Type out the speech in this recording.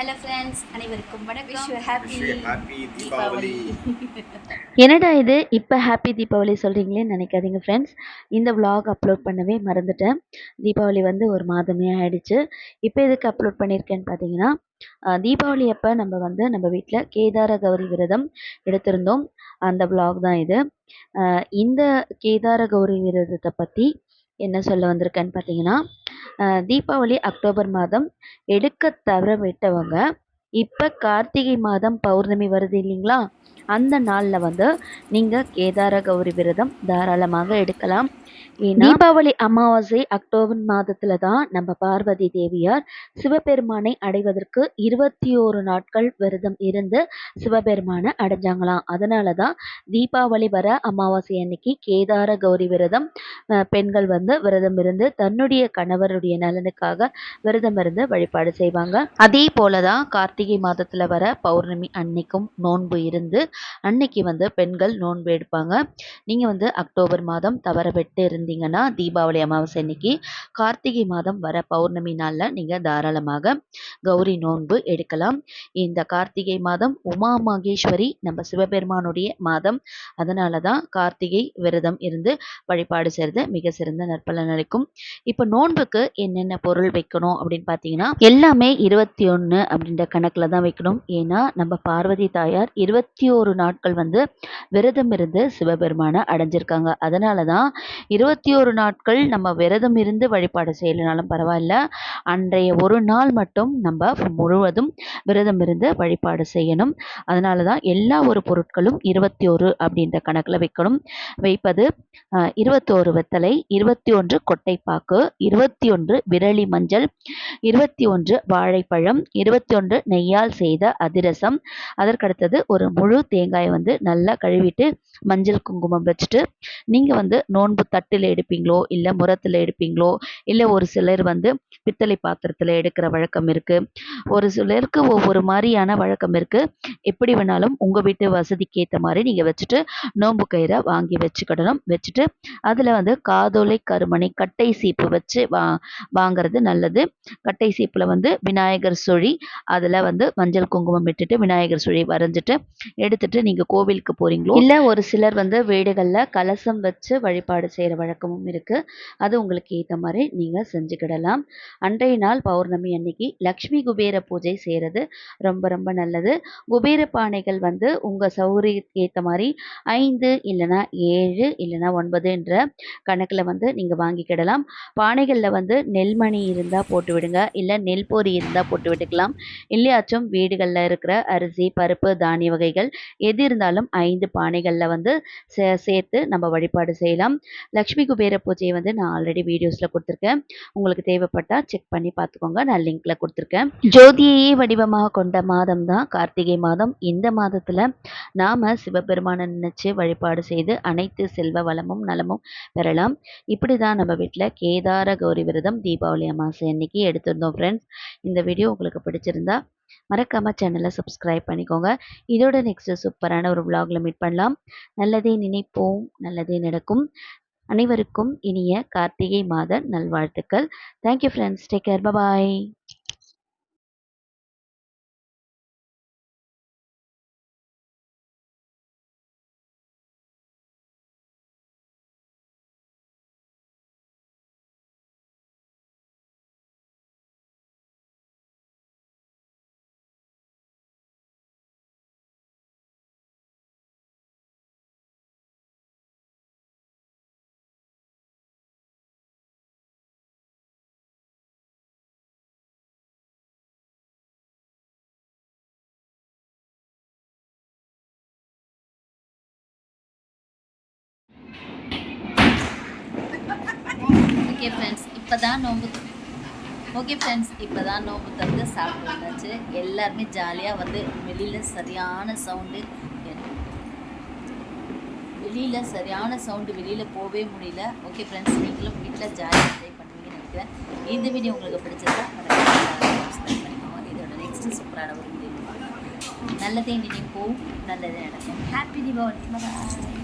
Hello friends அனைவருக்கும் வணக்கம். Happy happy Deepavali என்னடா இது? இப்போ ஹாப்பி தீபாவளி சொல்கிறீங்களேன்னு நினைக்காதீங்க ஃப்ரெண்ட்ஸ் இந்த vlog அப்லோட் பண்ணவே மறந்துட்டேன். தீபாவளி வந்து ஒரு மாதமே ஆயிடுச்சு. இப்போ எதுக்கு அப்லோட் பண்ணியிருக்கேன்னு பார்த்தீங்கன்னா தீபாவளி அப்போ நம்ம வந்து நம்ம வீட்டில் கேதார கௌரி விரதம் எடுத்திருந்தோம். அந்த vlog தான் இது. இந்த கேதார கௌரி விரதத்தை பற்றி என்ன சொல்ல வந்திருக்கேன்னு பார்த்தீங்கன்னா தீபாவளி அக்டோபர் மாதம் எடுக்க தவறவிட்டவங்க. இப்போ கார்த்திகை மாதம் பௌர்ணமி வருது இல்லைங்களா? அந்த நாளில் வந்து நீங்கள் கேதார கௌரி விரதம் தாராளமாக எடுக்கலாம். தீபாவளி அமாவாசை அக்டோபர் மாதத்துல தான் நம்ம பார்வதி தேவியார் சிவபெருமானை அடைவதற்கு இருபத்தி ஓரு நாட்கள் விரதம் இருந்து சிவபெருமானை அடைஞ்சாங்களாம். அதனால தான் தீபாவளி வர அமாவாசை அன்னைக்கு கேதார கௌரி விரதம் பெண்கள் வந்து விரதம் இருந்து தன்னுடைய கணவருடைய நலனுக்காக விரதம் இருந்து வழிபாடு செய்வாங்க. அதே போல தான் கார்த்திகை மாதத்துல வர பௌர்ணமி அன்னைக்கும் நோன்பு இருந்து அன்னைக்கு வந்து பெண்கள் நோன்பு எடுப்பாங்க. நீங்க வந்து அக்டோபர் மாதம் தவற விட்டு இருந்தீங்கன்னா தீபாவளி அமாவாசை அன்னைக்கு கார்த்திகை மாதம் வர பௌர்ணமி நாள்ல நீங்க தாராளமாக கௌரி நோன்பு எடுக்கலாம். இந்த கார்த்திகை மாதம் உமா மகேஸ்வரி நம்ம சிவபெருமானுடைய மாதம். அதனால தான் கார்த்திகை விரதம் இருந்து வழிபாடு செய்கிறது மிக சிறந்த நற்பலன் அளிக்கும். இப்போ நோன்புக்கு என்னென்ன பொருள் வைக்கணும் அப்படின்னு பார்த்தீங்கன்னா எல்லாமே இருபத்தி ஒன்று அப்படின்ற கணக்கில் தான் வைக்கணும். ஏன்னா நம்ம பார்வதி தாயார் இருபத்தி ஒரு நாட்கள் வந்து விரதம் இருந்து சிவபெருமானை அடைஞ்சிருக்காங்க. அதனால தான் இருபத்தி ஒரு நாட்கள் நம்ம விரதம் இருந்து வழிபாடு செய்யலைனாலும் பரவாயில்ல. அன்றைய ஒரு நாள் மட்டும் நம்ம முழுவதும் விரதம் இருந்து வழிபாடு செய்யணும். அதனால தான் எல்லா ஒரு பொருட்களும் இருபத்தி ஒரு அப்படின்ற கணக்கில் வைக்கணும். வைப்பது அஹ், இருபத்தோரு வெத்தலை இருபத்தி ஒன்று கொட்டைப்பாக்கு இருபத்தி ஒன்று விரலி மஞ்சள் இருபத்தி ஒன்று வாழைப்பழம் இருபத்தி ஒன்று நெய்யால் செய்த அதிரசம். அதற்கடுத்தது ஒரு முழு தேங்காயை வந்து நல்லா கழுவிட்டு மஞ்சள் குங்குமம் வச்சுட்டு நீங்கள் வந்து நோன்பு தட்டில் எடுப்பீங்களோ இல்லை முரத்தில் எடுப்பீங்களோ இல்லை ஒரு சிலர் வந்து பித்தளை பாத்திரத்தில் எடுக்கிற வழக்கம் இருக்குது ஒரு சிலருக்கு ஒவ்வொரு மாதிரியான வழக்கம் இருக்குது எப்படி வேணாலும் உங்கள் வீட்டு வசதிக்கு ஏற்ற மாதிரி நீங்கள் வச்சுட்டு நோன்பு கயிறை வாங்கி வச்சுக்கிடணும் வச்சுட்டு அதில் வந்து காதோலை கருமணி கட்டை சீப்பு வச்சு வா வாங்குறது நல்லது. கட்டை சீப்பில் வந்து விநாயகர் சுழி அதில் வந்து மஞ்சள் குங்குமம் விட்டுட்டு விநாயகர் சுழி வரைஞ்சிட்டு எடுத்து எடுத்துட்டு நீங்கள் கோவிலுக்கு போகிறீங்களோ இல்லை ஒரு சிலர் வந்து வீடுகளில் கலசம் வச்சு வழிபாடு செய்கிற வழக்கமும் இருக்குது அது உங்களுக்கு ஏற்ற மாதிரி நீங்கள் செஞ்சுக்கிடலாம். அன்றைய நாள் பௌர்ணமி அன்னைக்கு லக்ஷ்மி குபேர பூஜை செய்கிறது ரொம்ப ரொம்ப நல்லது. குபேர பானைகள் வந்து உங்கள் சௌகரியத்துக்கு ஏற்ற மாதிரி ஐந்து இல்லைன்னா ஏழு இல்லைன்னா ஒன்பதுன்ற கணக்கில் வந்து நீங்கள் வாங்கிக்கிடலாம். பானைகளில் வந்து நெல்மணி இருந்தால் போட்டு விடுங்க. இல்லை நெல் பொறி இருந்தால் போட்டு விட்டுக்கலாம். இல்லையாச்சும் வீடுகளில் இருக்கிற அரிசி பருப்பு தானிய வகைகள் எது இருந்தாலும் ஐந்து பானைகளில் வந்து சே சேர்த்து நம்ம வழிபாடு செய்யலாம். லக்ஷ்மி குபேர பூஜையை வந்து நான் ஆல்ரெடி வீடியோஸில் கொடுத்துருக்கேன். உங்களுக்கு தேவைப்பட்டால் செக் பண்ணி பார்த்துக்கோங்க. நான் லிங்க்ல கொடுத்துருக்கேன். ஜோதியையே வடிவமாக கொண்ட மாதம் தான் கார்த்திகை மாதம். இந்த மாதத்தில் நாம் சிவபெருமானை நினச்சி வழிபாடு செய்து அனைத்து செல்வ வளமும் நலமும் பெறலாம். இப்படி தான் நம்ம வீட்டில் கேதார கௌரி விரதம் தீபாவளி அமாவாசை அன்னைக்கு எடுத்திருந்தோம் ஃப்ரெண்ட்ஸ் இந்த வீடியோ உங்களுக்கு பிடிச்சிருந்தா மறக்காம சேனலை சப்ஸ்கிரைப் பண்ணிக்கோங்க. இதோட நெக்ஸ்ட் சூப்பரான ஒரு விலாகில் மீட் பண்ணலாம். நல்லதே நினைப்போம் நல்லதே நடக்கும். அனைவருக்கும் இனிய கார்த்திகை மாத நல்வாழ்த்துக்கள். Thank you friends take care bye bye okay friends இப்போ தான் நோம்பு ஓகே ஃப்ரெண்ட்ஸ் இப்போ தான் நோம்பு தந்து சாப்பிட்டு வந்தாச்சு எல்லாருமே ஜாலியாக வந்து வெளியில் சரியான சவுண்டு வெளியில் சரியான சவுண்டு வெளியில் போகவே முடியல. ஓகே ஃப்ரெண்ட்ஸ் நீங்களும் வீட்டில் ஜாலியாக என்ஜாய் பண்ணுவீங்கன்னு நினைக்கிறேன். இந்த வீடியோ உங்களுக்கு பிடிச்சதா சப்ஸ்கிரைப் பண்ணிக்கோங்க. இதோட நெக்ஸ்ட்டு சூப்பரான ஒரு வீடியோ நல்லதே நினைப்போம் நல்லதே நடக்கும். ஹாப்பி தீபாவளி பாய்